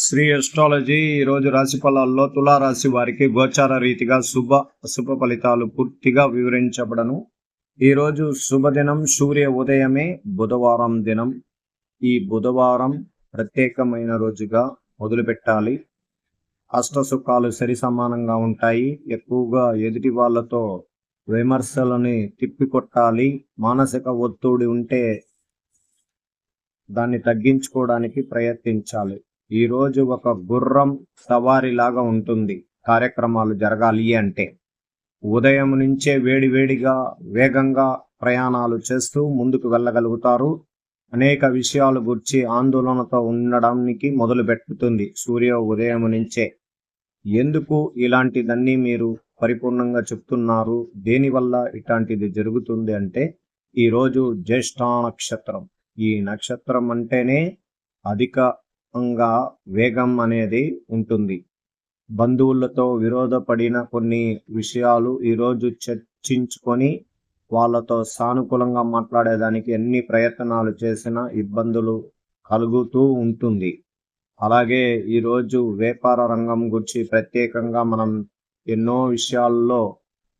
Shri astrology ఈరోజు రాశి ఫలాల్లో తులారాశి వారికి గోచార రీతిగా శుభ అశుభ ఫలితాలు పూర్తిగా వివరించబడను. ఈరోజు శుభదినం సూర్య ఉదయమే బుధవారం దినం. ఈ బుధవారం ప్రత్యేకమైన రోజుగా మొదలుపెట్టాలి. అష్ట సుఖాలు సరి సమానంగా ఉంటాయి. ఎక్కువగా ఎదుటి వాళ్ళతో విమర్శలని తిప్పికొట్టాలి. మానసిక ఒత్తిడి ఉంటే దాన్ని తగ్గించుకోవడానికి ప్రయత్నించాలి. ఈ రోజు ఒక గుర్రం సవారి లాగా ఉంటుంది. కార్యక్రమాలు జరగాలి అంటే ఉదయం నుంచే వేడివేడిగా వేగంగా ప్రయాణాలు చేస్తూ ముందుకు వెళ్ళగలుగుతారు. అనేక విషయాలు గురించి ఆందోళనతో ఉండడానికి మొదలు పెట్టుతుంది సూర్య ఉదయం నుంచే. ఎందుకు ఇలాంటిదన్నీ మీరు పరిపూర్ణంగా చెప్తున్నారు? దేనివల్ల ఇట్లాంటిది జరుగుతుంది అంటే ఈరోజు జ్యేష్ఠ నక్షత్రం. ఈ నక్షత్రం అంటేనే అధిక అధికంగా వేగం అనేది ఉంటుంది. బంధువులతో విరోధపడిన కొన్ని విషయాలు ఈరోజు చర్చించుకొని వాళ్ళతో సానుకూలంగా మాట్లాడేదానికి ఎన్ని ప్రయత్నాలు చేసినా ఇబ్బందులు కలుగుతూ ఉంటుంది. అలాగే ఈరోజు వ్యాపార రంగం గురించి ప్రత్యేకంగా మనం ఎన్నో విషయాల్లో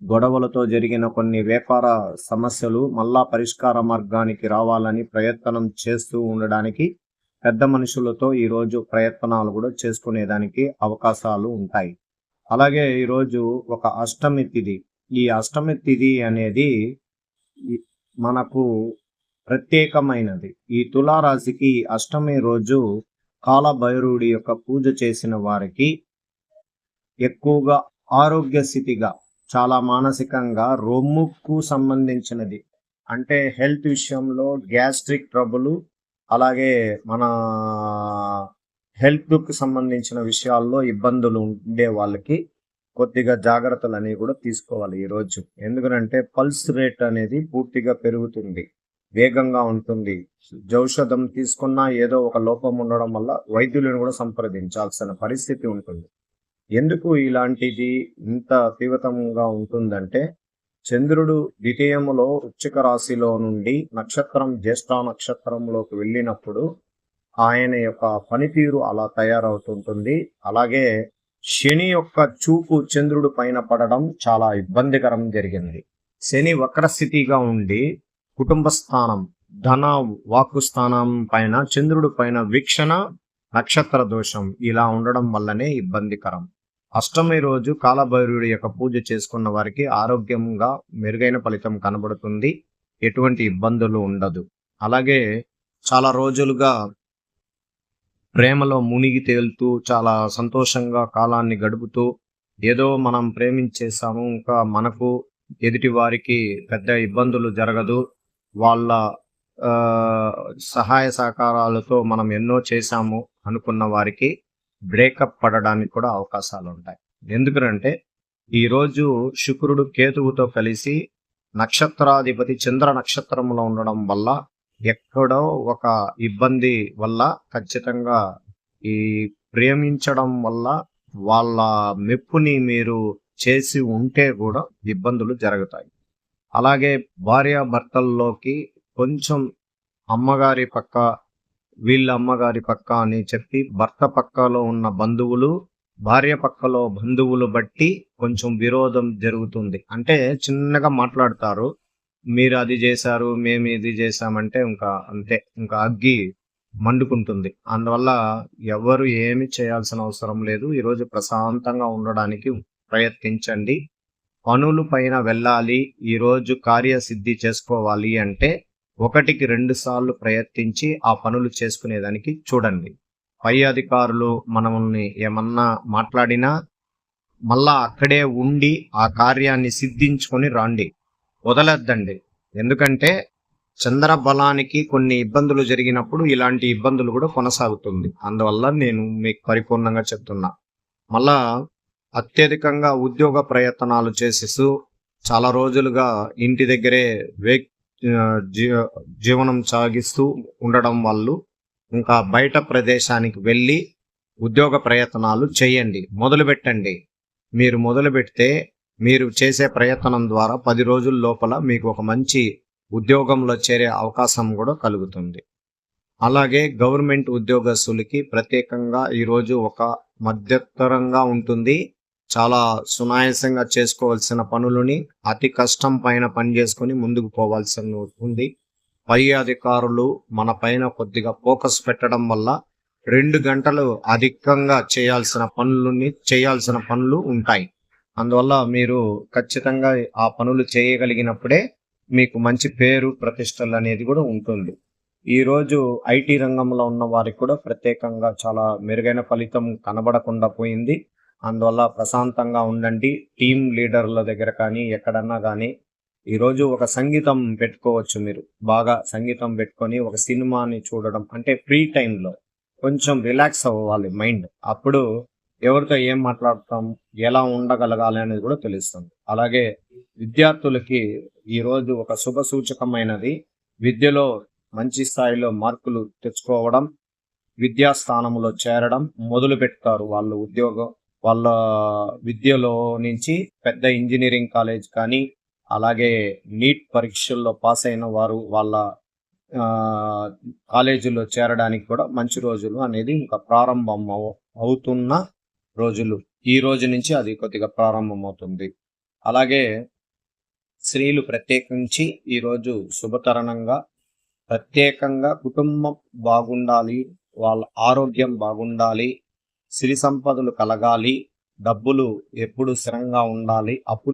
గొడవలతో జరిగిన కొన్ని వ్యాపార సమస్యలు మళ్ళా పరిష్కార మార్గానికి రావాలని ప్రయత్నం చేస్తూ ఉండడానికి పెద్ద మనుషులతో ఈరోజు ప్రయత్నాలు కూడా చేసుకునేదానికి అవకాశాలు ఉంటాయి. అలాగే ఈరోజు ఒక అష్టమి తిథి ఈ అష్టమి తిథి అనేది మనకు ప్రత్యేకమైనది. ఈ తులారాశికి అష్టమి రోజు కాలభైరుడి యొక్క పూజ చేసిన వారికి ఎక్కువగా ఆరోగ్య స్థితిగా చాలా మానసికంగా రొమ్ముకు సంబంధించినది. అంటే హెల్త్ విషయంలో గ్యాస్ట్రిక్ ట్రబులు అలాగే మన హెల్త్కి సంబంధించిన విషయాల్లో ఇబ్బందులు ఉండే వాళ్ళకి కొద్దిగా జాగ్రత్తలు అనేవి కూడా తీసుకోవాలి ఈరోజు ఎందుకంటే పల్స్ రేట్ అనేది పూర్తిగా పెరుగుతుంది. వేగంగా ఉంటుంది. ఔషధం తీసుకున్నా ఏదో ఒక లోపం ఉండడం వల్ల వైద్యులను కూడా సంప్రదించాల్సిన పరిస్థితి ఉంటుంది. ఎందుకు ఇలాంటిది ఇంత తీవ్రతంగా ఉంటుందంటే చంద్రుడు ద్వితీయములో వృచ్చిక రాశిలో నుండి నక్షత్రం జ్యేష్ఠ నక్షత్రంలోకి వెళ్ళినప్పుడు ఆయన యొక్క పనితీరు అలా తయారవుతుంటుంది. అలాగే శని యొక్క చూపు చంద్రుడు పైన పడడం చాలా ఇబ్బందికరం జరిగింది. శని వక్రస్థితిగా ఉండి కుటుంబ స్థానం ధన వాక్కు స్థానం పైన చంద్రుడు పైన వీక్షణ నక్షత్ర దోషం ఇలా ఉండడం వల్లనే ఇబ్బందికరం. అష్టమి రోజు కాలభైరుడి యొక్క పూజ చేసుకున్న వారికి ఆరోగ్యంగా మెరుగైన ఫలితం కనబడుతుంది. ఎటువంటి ఇబ్బందులు ఉండదు. అలాగే చాలా రోజులుగా ప్రేమలో మునిగి తేలుతూ చాలా సంతోషంగా కాలాన్ని గడుపుతూ ఏదో మనం ప్రేమించేసాము ఇంకా మనకు ఎదుటి వారికి పెద్ద ఇబ్బందులు జరగదు. వాళ్ళ సహాయ సహకారాలతో మనం ఎన్నో చేశాము అనుకున్న వారికి బ్రేకప్ పడడానికి కూడా అవకాశాలు ఉంటాయి ఎందుకంటే ఈరోజు శుక్రుడు కేతువుతో కలిసి నక్షత్రాధిపతి చంద్ర నక్షత్రంలో ఉండడం వల్ల ఎక్కడో ఒక ఇబ్బంది వల్ల ఖచ్చితంగా ఈ ప్రేమించడం వల్ల వాళ్ళ మెప్పుని మీరు చేసి ఉంటే కూడా ఇబ్బందులు జరుగుతాయి. అలాగే భార్యాభర్తల్లోకి కొంచెం అమ్మగారి పక్క వీళ్ళ అమ్మగారి పక్క అని చెప్పి భర్త పక్కలో ఉన్న బంధువులు భార్య పక్కలో బంధువులు బట్టి కొంచెం విరోధం జరుగుతుంది. అంటే చిన్నగా మాట్లాడతారు. మీరు అది చేశారు మేము ఇది చేశామంటే ఇంకా అంతే ఇంకా అగ్గి మండుకుంటుంది. అందువల్ల ఎవరు ఏమి చేయాల్సిన అవసరం లేదు. ఈరోజు ప్రశాంతంగా ఉండడానికి ప్రయత్నించండి. పనులు పైన వెళ్ళాలి. ఈరోజు కార్యసిద్ధి చేసుకోవాలి అంటే ఒకటికి రెండు సార్లు ప్రయత్నించి ఆ పనులు చేసుకునేదానికి చూడండి. పై అధికారులు మనల్ని ఏమన్నా మాట్లాడినా మళ్ళా అక్కడే ఉండి ఆ కార్యాన్ని సిద్ధించుకొని రాండి. వదలద్దండి. ఎందుకంటే చంద్రబలానికి కొన్ని ఇబ్బందులు జరిగినప్పుడు ఇలాంటి ఇబ్బందులు కూడా కొనసాగుతుంది. అందువల్ల నేను మీకు పరిపూర్ణంగా చెప్తున్నా. మళ్ళా అత్యధికంగా ఉద్యోగ ప్రయత్నాలు చేసేస్తూ చాలా రోజులుగా ఇంటి దగ్గరే వే జీవనం సాగిస్తూ ఉండడం వల్ల ఇంకా బయట ప్రదేశానికి వెళ్ళి ఉద్యోగ ప్రయత్నాలు చేయండి మొదలుపెట్టండి మీరు మొదలు పెడితే మీరు చేసే ప్రయత్నం ద్వారా పది రోజుల లోపల మీకు ఒక మంచి ఉద్యోగంలో చేరే అవకాశం కూడా కలుగుతుంది. అలాగే గవర్నమెంట్ ఉద్యోగస్తులకి ప్రత్యేకంగా ఈరోజు ఒక మధ్యతరంగా ఉంటుంది. చాలా సునాయాసంగా చేసుకోవాల్సిన పనులని అతి కష్టం పైన పని చేసుకొని ముందుకు పోవాల్సి ఉంది. పై అధికారులు మన పైన కొద్దిగా ఫోకస్ పెట్టడం వల్ల రెండు గంటలు అధికంగా చేయాల్సిన పనులని చేయాల్సిన పనులు ఉంటాయి. అందువల్ల మీరు ఖచ్చితంగా ఆ పనులు చేయగలిగినప్పుడే మీకు మంచి పేరు ప్రతిష్టలు అనేది కూడా ఉంటుంది. ఈ రోజు ఐటీ రంగంలో ఉన్న వారికి కూడా ప్రత్యేకంగా చాలా మెరుగైన ఫలితం కనబడకుండా పోయింది. అందువల్ల ప్రశాంతంగా ఉండండి. టీం లీడర్ల దగ్గర కానీ ఎక్కడన్నా కానీ ఈరోజు ఒక సంగీతం పెట్టుకోవచ్చు మీరు. బాగా సంగీతం పెట్టుకొని ఒక సినిమాని చూడడం అంటే ఫ్రీ టైంలో కొంచెం రిలాక్స్ అవ్వాలి మైండ్. అప్పుడు ఎవరితో ఏం మాట్లాడతాం ఎలా ఉండగలగాలి అనేది కూడా తెలుస్తుంది. అలాగే విద్యార్థులకి ఈరోజు ఒక శుభ సూచకమైనది విద్యలో మంచి స్థాయిలో మార్కులు తెచ్చుకోవడం విద్యాస్థానంలో చేరడం మొదలు పెడతారు వాళ్ళు ఉద్యోగం వాళ్ళ విద్యలో నుంచి పెద్ద ఇంజనీరింగ్ కాలేజ్ కానీ అలాగే నీట్ పరీక్షల్లో పాస్ అయిన వారు వాళ్ళ కాలేజీలో చేరడానికి కూడా మంచి రోజులు అనేది ఇంకా ప్రారంభం అవుతున్న రోజులు. ఈ రోజు నుంచి అది కొద్దిగా ప్రారంభమవుతుంది. అలాగే స్త్రీలు ప్రత్యేకించి ఈరోజు శుభతరణంగా ప్రత్యేకంగా కుటుంబం బాగుండాలి వాళ్ళ ఆరోగ్యం బాగుండాలి సిరి సంపదలు కలగాలి డబ్బులు ఎప్పుడు స్థిరంగా ఉండాలి అప్పు